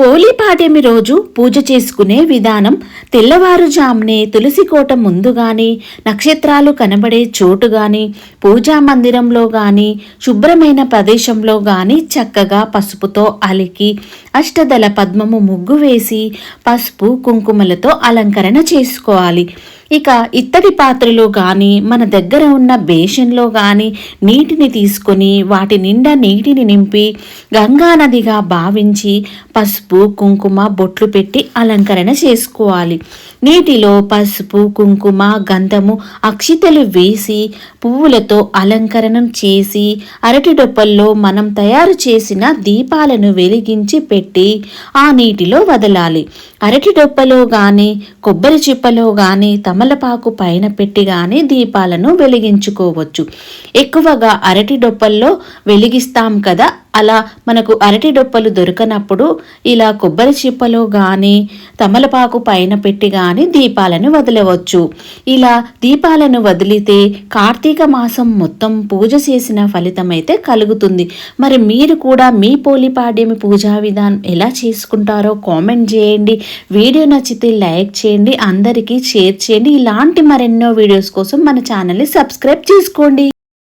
పోలిపాడ్యమి రోజు పూజ చేసుకునే విధానం తెల్లవారుజామునే తులసి కోట ముందు గాని నక్షత్రాలు కనబడే చోటు గాని పూజా మందిరంలో గాని శుభ్రమైన ప్రదేశంలో గాని చక్కగా పసుపుతో అలికి అష్టదల పద్మము ముగ్గు వేసి పసుపు కుంకుమలతో అలంకరణ చేసుకోవాలి. ఇక ఇత్తడి పాత్రలో కానీ మన దగ్గర ఉన్న బేషన్లో కానీ నీటిని తీసుకొని వాటి నిండా నీటిని నింపి గంగానదిగా భావించి పసుపు కుంకుమ బొట్లు పెట్టి అలంకరణ చేసుకోవాలి. నీటిలో పసుపు కుంకుమ గంధము అక్షితలు వేసి పువ్వులతో అలంకరణం చేసి అరటి డొప్పల్లో మనం తయారు చేసిన దీపాలను వెలిగించి పెట్టి ఆ నీటిలో వదలాలి. అరటి డొప్పలో గాని కొబ్బరి చిప్పలో గాని తమలపాకు పైన పెట్టి గాని దీపాలను వెలిగించుకోవచ్చు. ఎక్కువగా అరటి డొప్పల్లో వెలిగిస్తాం కదా అలా మనకు అరటి డొప్పలు దొరకనప్పుడు ఇలా కొబ్బరి చిప్పలో గాని తమలపాకు పైన పెట్టి గాని దీపాలను వదలవచ్చు. ఇలా దీపాలను వదిలితే కార్తీక మాసం మొత్తం పూజ చేసిన ఫలితం అయితే కలుగుతుంది. మరి మీరు కూడా మీ పోలిపాడ్యమి పూజా విధానం ఎలా చేసుకుంటారో కామెంట్ చేయండి. వీడియో నచ్చితే లైక్ చేయండి అందరికీ షేర్ చేయండి. ఇలాంటి మరెన్నో వీడియోస్ కోసం మన ఛానల్ని సబ్స్క్రైబ్ చేసుకోండి.